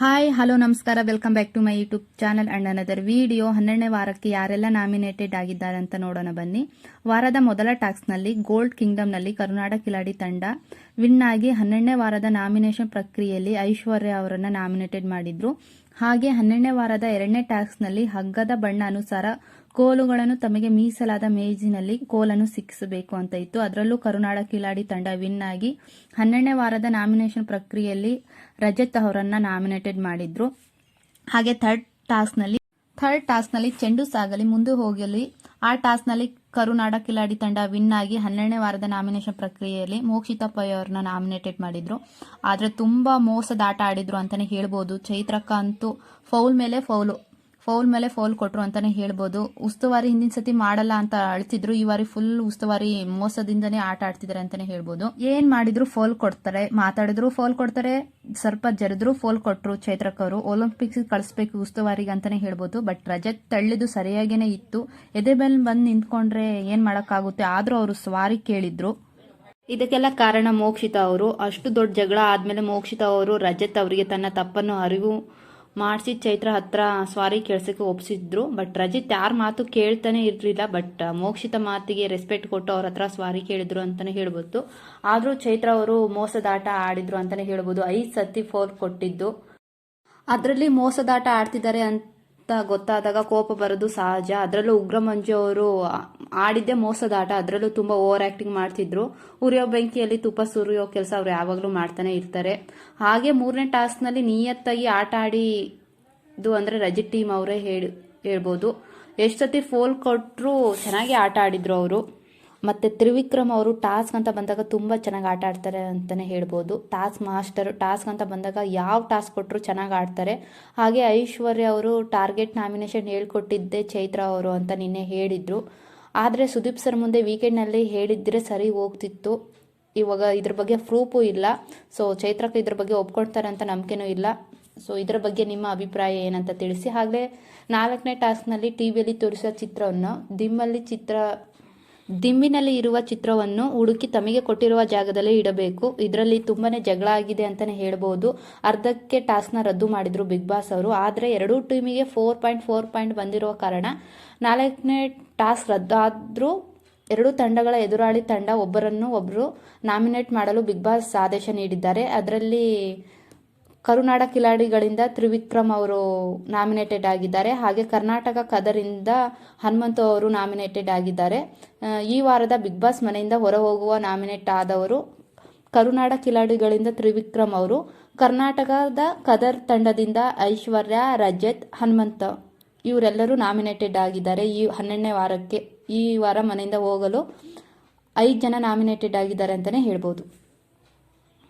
Hi hello ನಮಸ್ಕಾರ. Welcome back to my YouTube channel and another video ಹನ್ನೆರಡನೇ ವಾರಕ್ಕೆ ಯಾರೆಲ್ಲ ನಾಮಿನೇಟೆಡ್ ಆಗಿದ್ದಾರೆ ಅಂತ ನೋಡೋಣ ಬನ್ನಿ. ವಾರದ ಮೊದಲ ಟಾಸ್ಕ್ನಲ್ಲಿ ಗೋಲ್ಡ್ ಕಿಂಗ್ಡಮ್ನಲ್ಲಿ ಕರ್ನಾಟಕ ಕಿಲಾಡಿ ತಂಡ ವಿನ್ ಆಗಿ ಹನ್ನೆರಡನೇ ವಾರದ ನಾಮಿನೇಷನ್ ಪ್ರಕ್ರಿಯೆಯಲ್ಲಿ ಐಶ್ವರ್ಯ ಅವರನ್ನು ನಾಮಿನೇಟೆಡ್ ಮಾಡಿದ್ರು. ಹಾಗೆ ಹನ್ನೆರಡನೇ ವಾರದ ಎರಡನೇ ಟಾಸ್ಕ್ನಲ್ಲಿ ಹಗ್ಗದ ಬಣ್ಣ ಅನುಸಾರ ಕೋಲುಗಳನ್ನು ತಮಗೆ ಮೀಸಲಾದ ಮೇಜಿನಲ್ಲಿ ಕೋಲನ್ನು ಸಿಕ್ಕಿಸಬೇಕು ಅಂತ ಇತ್ತು. ಅದರಲ್ಲೂ ಕರುನಾಡ ಕಿಲಾಡಿ ತಂಡ ವಿನ್ ಆಗಿ ಹನ್ನೆರಡನೇ ವಾರದ ನಾಮಿನೇಷನ್ ಪ್ರಕ್ರಿಯೆಯಲ್ಲಿ ರಜತ್ ಅವರನ್ನ ನಾಮಿನೇಟೆಡ್ ಮಾಡಿದ್ರು. ಹಾಗೆ ಥರ್ಡ್ ಟಾಸ್ಕ್ನಲ್ಲಿ ಥರ್ಡ್ ಟಾಸ್ಕ್ನಲ್ಲಿ ಚೆಂಡು ಸಾಗಲಿ ಮುಂದೆ ಹೋಗಲಿ, ಆ ಟಾಸ್ಕ್ನಲ್ಲಿ ಕರುನಾಡ ಕಿಲಾಡಿ ತಂಡ ವಿನ್ ಆಗಿ ಹನ್ನೆರಡನೇ ವಾರದ ನಾಮಿನೇಷನ್ ಪ್ರಕ್ರಿಯೆಯಲ್ಲಿ ಮೋಕ್ಷಿತಾ ಪೈ ಅವ್ರನ್ನ ನಾಮಿನೇಟೆಡ್ ಮಾಡಿದ್ರು. ಆದರೆ ತುಂಬಾ ಮೋಸದ ಆಟ ಆಡಿದ್ರು ಅಂತಾನೆ ಹೇಳ್ಬೋದು. ಚೈತ್ರಕ್ಕ ಅಂತೂ ಫೌಲ್ ಮೇಲೆ ಫೌಲು ಫೌಲ್ ಮೇಲೆ ಫೌಲ್ ಕೊಟ್ರು ಅಂತಾನೆ ಹೇಳ್ಬೋದು. ಉಸ್ತುವಾರಿ ಹಿಂದಿನ ಸತಿ ಮಾಡಲ್ಲ ಅಂತ ಅಳ್ತಿದ್ರು. ಈ ಬಾರಿ ಫುಲ್ ಉಸ್ತುವಾರಿ ಮೋಸದಿಂದನೇ ಆಟ ಆಡ್ತಿದ್ದಾರೆ ಅಂತಾನೆ ಹೇಳ್ಬೋದು. ಏನ್ ಮಾಡಿದ್ರು ಫೌಲ್ ಕೊಡ್ತಾರೆ. ಮಾತಾಡಿದ್ರು ಫೌಲ್ ಕೊಡ್ತಾರೆ. ಸ್ವಲ್ಪ ಜರಿದ್ರು ಫೋಲ್ ಕೊಟ್ರು ಚೈತ್ರಕ್ ಅವರು. ಒಲಿಂಪಿಕ್ಸ್ ಕಳಿಸ್ಬೇಕು ಉಸ್ತುವಾರಿಗೆ ಅಂತಾನೆ ಹೇಳ್ಬೋದು. ಬಟ್ ರಜತ್ ತಳ್ಳಿದು ಸರಿಯಾಗೇನೆ ಇತ್ತು. ಎದೆ ಮೇಲೆ ಬಂದು ನಿಂತ್ಕೊಂಡ್ರೆ ಏನ್ ಮಾಡಕ್ಕಾಗುತ್ತೆ? ಆದ್ರೂ ಅವರು ಸ್ವಾರಿ ಕೇಳಿದ್ರು. ಇದಕ್ಕೆಲ್ಲ ಕಾರಣ ಮೋಕ್ಷಿತ ಅವರು. ಅಷ್ಟು ದೊಡ್ಡ ಜಗಳ ಆದ್ಮೇಲೆ ಮೋಕ್ಷಿತ ಅವರು ರಜತ್ ಅವರಿಗೆ ತನ್ನ ತಪ್ಪನ್ನು ಅರಿವು ಮಾಡಿಸಿ ಚೈತ್ರ ಹತ್ರ ಸ್ವಾರಿ ಕೇಳ್ಸಕ್ಕೆ ಒಪ್ಪಿಸಿದ್ರು ಬಟ್ ರಜಿತ್ ಯಾರ ಮಾತು ಕೇಳ್ತಾನೆ ಇರಲಿಲ್ಲ. ಬಟ್ ಮೋಕ್ಷಿತ ಮಾತಿಗೆ ರೆಸ್ಪೆಕ್ಟ್ ಕೊಟ್ಟು ಅವ್ರ ಹತ್ರ ಸ್ವಾರಿ ಕೇಳಿದ್ರು ಅಂತಾನೆ ಹೇಳ್ಬೋದು. ಆದರೂ ಚೈತ್ರ ಅವರು ಮೋಸದಾಟ ಆಡಿದ್ರು ಅಂತಾನೆ ಹೇಳ್ಬೋದು. ಐದು ಸತಿ ಫೋರ್ ಕೊಟ್ಟಿದ್ದು. ಅದರಲ್ಲಿ ಮೋಸದಾಟ ಆಡ್ತಿದ್ದಾರೆ ಅಂತ ಗೊತ್ತಾದಾಗ ಕೋಪ ಬರೋದು ಸಹಜ. ಅದರಲ್ಲೂ ಉಗ್ರಮಂಜು ಅವರು ಆಡಿದ್ದೇ ಮೋಸದಾಟ ಅದರಲ್ಲೂ ತುಂಬ ಓವರ್ ಆಕ್ಟಿಂಗ್ ಮಾಡ್ತಿದ್ರು. ಉರಿಯೋ ಬೆಂಕಿಯಲ್ಲಿ ತುಪ್ಪ ಸುರಿಯೋ ಕೆಲಸ ಅವ್ರು ಯಾವಾಗಲೂ ಮಾಡ್ತಾನೆ ಇರ್ತಾರೆ. ಹಾಗೆ ಮೂರನೇ ಟಾಸ್ಕ್ನಲ್ಲಿ ನಿಯತ್ತಾಗಿ ಆಟ ಆಡಿದ್ದು ಅಂದರೆ ರಜಿತ್ ಟೀಮ್ ಅವರೇ ಹೇಳಿ, ಹೇಳ್ಬೋದು. ಎಷ್ಟೊತ್ತಿ ಫೋಲ್ ಕೊಟ್ಟರು ಚೆನ್ನಾಗಿ ಆಟ ಆಡಿದ್ರು ಅವರು. ಮತ್ತು ತ್ರಿವಿಕ್ರಮ್ ಅವರು ಟಾಸ್ಕ್ ಅಂತ ಬಂದಾಗ ತುಂಬ ಚೆನ್ನಾಗಿ ಆಟ ಆಡ್ತಾರೆ ಅಂತಲೇ ಹೇಳ್ಬೋದು. ಟಾಸ್ಕ್ ಮಾಸ್ಟರ್ ಟಾಸ್ಕ್ ಅಂತ ಬಂದಾಗ ಯಾವ ಟಾಸ್ಕ್ ಕೊಟ್ಟರು ಚೆನ್ನಾಗಿ ಆಡ್ತಾರೆ. ಹಾಗೆ ಐಶ್ವರ್ಯ ಅವರು ಟಾರ್ಗೆಟ್ ನಾಮಿನೇಷನ್ ಹೇಳ್ಕೊಟ್ಟಿದ್ದೆ ಚೈತ್ರ ಅವರು ಅಂತ ನಿನ್ನೆ ಹೇಳಿದರು. ಆದರೆ ಸುದೀಪ್ ಸರ್ ಮುಂದೆ ವೀಕೆಂಡ್ನಲ್ಲಿ ಹೇಳಿದ್ರೆ ಸರಿ ಹೋಗ್ತಿತ್ತು. ಇವಾಗ ಇದ್ರ ಬಗ್ಗೆ ಪ್ರೂಫು ಇಲ್ಲ. ಸೊ ಚೈತ್ರಕ್ಕೆ ಇದ್ರ ಬಗ್ಗೆ ಒಪ್ಕೊಳ್ತಾರೆ ಅಂತ ನಂಬಿಕೆನೂ ಇಲ್ಲ. ಸೊ ಇದರ ಬಗ್ಗೆ ನಿಮ್ಮ ಅಭಿಪ್ರಾಯ ಏನಂತ ತಿಳಿಸಿ. ಹಾಗೆ ನಾಲ್ಕನೇ ಟಾಸ್ಕ್ನಲ್ಲಿ ಟಿ ವಿಯಲ್ಲಿ ತೋರಿಸೋ ಚಿತ್ರವನ್ನು, ದಿಮ್ಮಲ್ಲಿ ಚಿತ್ರ ದಿಂಬಿನಲ್ಲಿ ಇರುವ ಚಿತ್ರವನ್ನು ಹುಡುಕಿ ತಮಗೆ ಕೊಟ್ಟಿರುವ ಜಾಗದಲ್ಲಿ ಇಡಬೇಕು. ಇದರಲ್ಲಿ ತುಂಬಾನೇ ಜಗಳ ಆಗಿದೆ ಅಂತಾನೆ ಹೇಳ್ಬೋದು. ಅರ್ಧಕ್ಕೆ ಟಾಸ್ಕ್ನ ರದ್ದು ಮಾಡಿದ್ರು ಬಿಗ್ ಬಾಸ್ ಅವರು. ಆದರೆ ಎರಡೂ ಟೀಮಿಗೆ ಫೋರ್ ಪಾಯಿಂಟ್ ಫೋರ್ ಪಾಯಿಂಟ್ ಬಂದಿರುವ ಕಾರಣ ನಾಲ್ಕನೇ ಟಾಸ್ಕ್ ರದ್ದಾದರೂ ಎರಡು ತಂಡಗಳ ಎದುರಾಳಿ ತಂಡ ಒಬ್ಬರನ್ನು ಒಬ್ಬರು ನಾಮಿನೇಟ್ ಮಾಡಲು ಬಿಗ್ ಬಾಸ್ ಆದೇಶ ನೀಡಿದ್ದಾರೆ. ಅದರಲ್ಲಿ ಕರುನಾಡ ಕಿಲಾಡಿಗಳಿಂದ ತ್ರಿವಿಕ್ರಮ್ ಅವರು ನಾಮಿನೇಟೆಡ್ ಆಗಿದ್ದಾರೆ. ಹಾಗೆ ಕರ್ನಾಟಕ ಕದರಿಂದ ಹನುಮಂತು ಅವರು ನಾಮಿನೇಟೆಡ್ ಆಗಿದ್ದಾರೆ. ಈ ವಾರದ ಬಿಗ್ ಬಾಸ್ ಮನೆಯಿಂದ ಹೊರ ಹೋಗುವ ನಾಮಿನೇಟ್ ಆದವರು ಕರುನಾಡ ಕಿಲಾಡಿಗಳಿಂದ ತ್ರಿವಿಕ್ರಮ್ ಅವರು. ಕರ್ನಾಟಕದ ಕದರ್ ತಂಡದಿಂದ ಐಶ್ವರ್ಯ, ರಜತ್, ಹನುಮಂತ ಇವರೆಲ್ಲರೂ ನಾಮಿನೇಟೆಡ್ ಆಗಿದ್ದಾರೆ ಈ ಹನ್ನೆರಡನೇ ವಾರಕ್ಕೆ, ಈ ವಾರ ಮನೆಯಿಂದ ಹೋಗಲು ಐದು ಜನ ನಾಮಿನೇಟೆಡ್ ಆಗಿದ್ದಾರೆ ಅಂತಲೇ ಹೇಳ್ಬೋದು.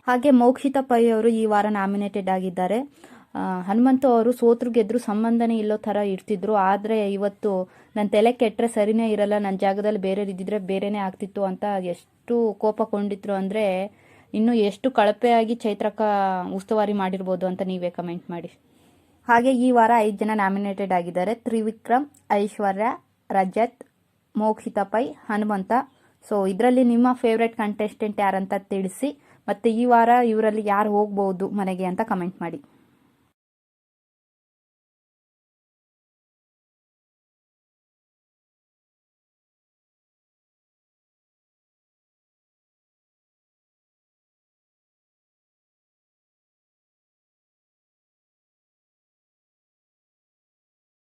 ಹಾಗೆ ಮೋಕ್ಷಿತ ಪೈ ಅವರು ಈ ವಾರ ನಾಮಿನೇಟೆಡ್ ಆಗಿದ್ದಾರೆ. ಹನುಮಂತು ಅವರು ಸೋತ್ರು ಗೆದ್ರು ಸಂಬಂಧನೇ ಇಲ್ಲೋ ಥರ ಇರ್ತಿದ್ರು. ಆದರೆ ಇವತ್ತು ನನ್ನ ತಲೆ ಕೆಟ್ಟರೆ ಸರಿನೇ ಇರಲ್ಲ ನನ್ನ ಜಾಗದಲ್ಲಿ ಬೇರೆ ಇದ್ದಿದ್ರೆ ಬೇರೆನೇ ಆಗ್ತಿತ್ತು ಅಂತ ಎಷ್ಟು ಕೋಪ ಕೊಂಡಿದ್ರು ಅಂದರೆ ಇನ್ನು ಎಷ್ಟು ಕಳಪೆಯಾಗಿ ಚೈತ್ರಕ ಉಸ್ತುವಾರಿ ಮಾಡಿರ್ಬೋದು ಅಂತ ನೀವೇ ಕಮೆಂಟ್ ಮಾಡಿ. ಹಾಗೆ ಈ ವಾರ ಐದು ಜನ ನಾಮಿನೇಟೆಡ್ ಆಗಿದ್ದಾರೆ. ತ್ರಿವಿಕ್ರಮ್, ಐಶ್ವರ್ಯ, ರಜತ್, ಮೋಕ್ಷಿತಾ ಪೈ, ಹನುಮಂತ. ಸೊ ಇದರಲ್ಲಿ ನಿಮ್ಮ ಫೇವ್ರೆಟ್ ಕಂಟೆಸ್ಟೆಂಟ್ ಯಾರಂತ ತಿಳಿಸಿ. ಮತ್ತು ಈ ವಾರ ಇವರಲ್ಲಿ ಯಾರು ಹೋಗ್ಬೋದು ಮನೆಗೆ ಅಂತ ಕಮೆಂಟ್ ಮಾಡಿ.